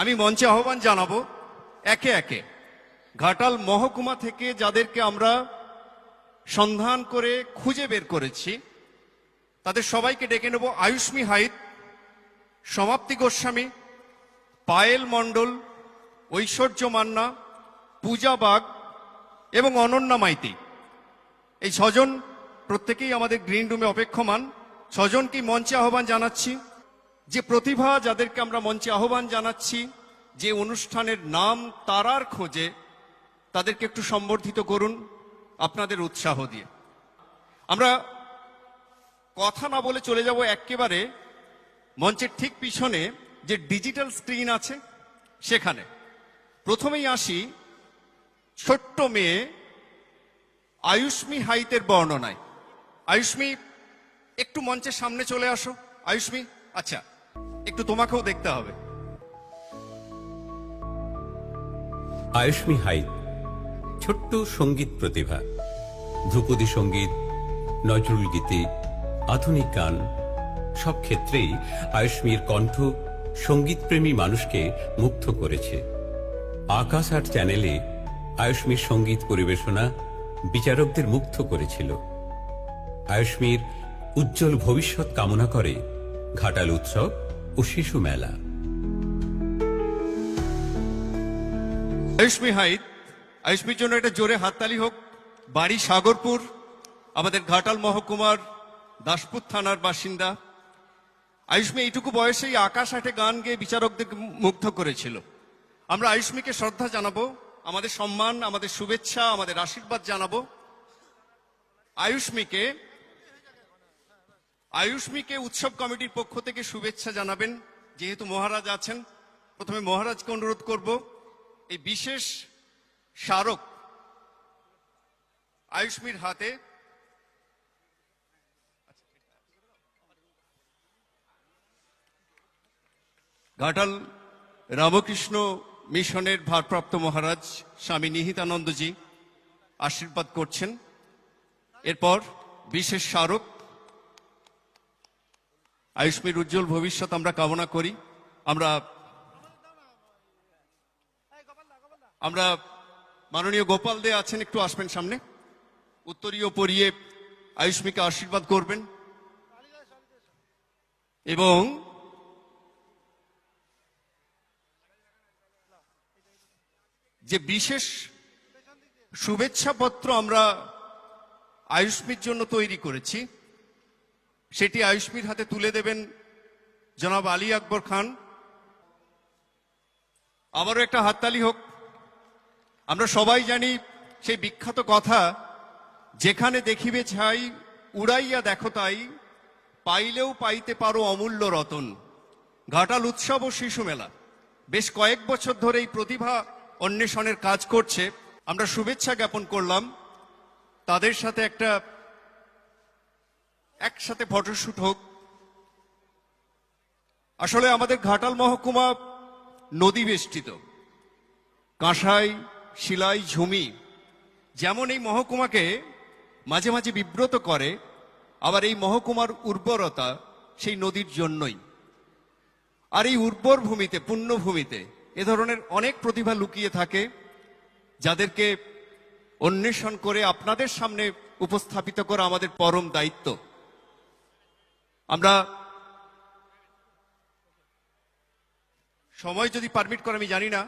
আমি মঞ্চে আহ্বান জানাব, একে একে। ঘাটাল মহকুমা থেকে যাদেরকে আমরা সন্ধান করে খুঁজে বের করেছি, তাদের সবাইকে ডেকে নেব আয়ুষ্মী হাইত সমাপ্তি গোস্বামী, পায়েল মণ্ডল, ঐশ্বর্য মান্না, পূজা বাগ এবং অনন্যা মাইতি। এই ছজন প্রত্যেকেই আমাদের গ্রিন রুমে অপেক্ষমান। ছজনকে মঞ্চে আহ্বান জানাচ্ছি? যে প্রতিভা যাদেরকে আমরা মঞ্চে আহ্বান জানাচ্ছি, যে অনুষ্ঠানের নাম তারার খোঁজে, তাদেরকে একটু সম্বর্ধিত করুন, আপনাদের উৎসাহ দিয়ে। আমরা কথা না বলে চলে যাব একেবারে মঞ্চের ঠিক পিছনে যে ডিজিটাল স্ক্রিন আছে, সেখানে। প্রথমেই আসি ছোট্ট মেয়ে আয়ুষ্মি হাইতের বর্ণনায়। আয়ুষ্মি, একটু মঞ্চের সামনে চলে আসো। আয়ুষ্মি আচ্ছা। একটু তোমাকেও দেখতে হবে। আয়ুষ্মী হাইত ছোট্ট সংগীত প্রতিভা। ধ্রুপদী সংগীত, নজরুল গীতি, আধুনিক গান, সব ক্ষেত্রেই আয়ুষ্মীর কণ্ঠ সঙ্গীতপ্রেমী মানুষকে মুগ্ধ করেছে। আকাশ আট চ্যানেলে আয়ুষ্মীর সংগীত পরিবেশনা বিচারকদের মুগ্ধ করেছিল। আয়ুষ্মীর উজ্জ্বল ভবিষ্যৎ কামনা করে ঘাটাল উৎসব ও শিশু মেলা। আয়ুষ্মী হাইত আয়ুষ্মীর জন্য একটা জোরে হাততালি হোক। বাড়ি সাগরপুর, আমাদের ঘাটাল মহকুমার দাসপুর থানার বাসিন্দা। আয়ুষ্মী, এইটুকু বয়সেই আকাশ আটে গান গেয়ে বিচারকদের মুগ্ধ করেছিল। আমরা আয়ুষ্মীকে শ্রদ্ধা জানাব, আমাদের সম্মান, আমাদের শুভেচ্ছা, আমাদের আশীর্বাদ জানাব। আয়ুষ্মীকে আয়ুষ্মীকে উৎসব কমিটির পক্ষ থেকে শুভেচ্ছা জানাবেন। যেহেতু মহারাজ আছেন, প্রথমে মহারাজকে অনুরোধ করব, এই বিশেষ স্মারক আয়ুষ্মীর হাতে। ঘাটাল রামকৃষ্ণ মিশনের ভারপ্রাপ্ত মহারাজ স্বামী নিহিতানন্দজি আশীর্বাদ করছেন। এরপর বিশেষ স্মারক আয়ুষ্মীর উজ্জ্বল ভবিষ্যৎ আমরা কামনা করি। আমরা আমরা মাননীয় গোপাল দে আছেন, একটু আসবেন সামনে। উত্তরীয় পরিয়ে আয়ুষ্মীকে আশীর্বাদ করবেন। এবং যে বিশেষ শুভেচ্ছা পত্র আমরা আয়ুষ্মীর জন্য তৈরি করেছি সেটি আয়ুষ্মীর হাতে তুলে দেবেন জনাব আলী আকবর খান। আবারও একটা হাততালি হোক। আমরা সবাই জানি সেই বিখ্যাত কথা, যেখানে দেখিবে ছাই, উড়াইয়া দেখো তাই, পাইলেও পাইতে পারো অমূল্য রতন। ঘাটাল উৎসব ও শিশু মেলা। বেশ কয়েক বছর ধরে এই প্রতিভা অন্বেষণের কাজ করছে। আমরা শুভেচ্ছা জ্ঞাপন করলাম। তাদের সাথে একটা একসাথে ফটোশ্যুট হোক। আসলে আমাদের ঘাটাল মহকুমা নদী বেষ্টিত। কাঁসাই, শিলাই, ঝুমি যেমন এই মহকুমাকে মাঝে মাঝে বিব্রত করে, আবার এই মহকুমার উর্বরতা সেই নদীর জন্যই। আর এই উর্বর ভূমিতে, পুণ্যভূমিতে এ ধরনের অনেক প্রতিভা লুকিয়ে থাকে, যাদেরকে অন্বেষণ করে আপনাদের সামনে উপস্থাপিত করা আমাদের পরম দায়িত্ব। আমরা সময় যদি পারমিট করে আমি জানি না।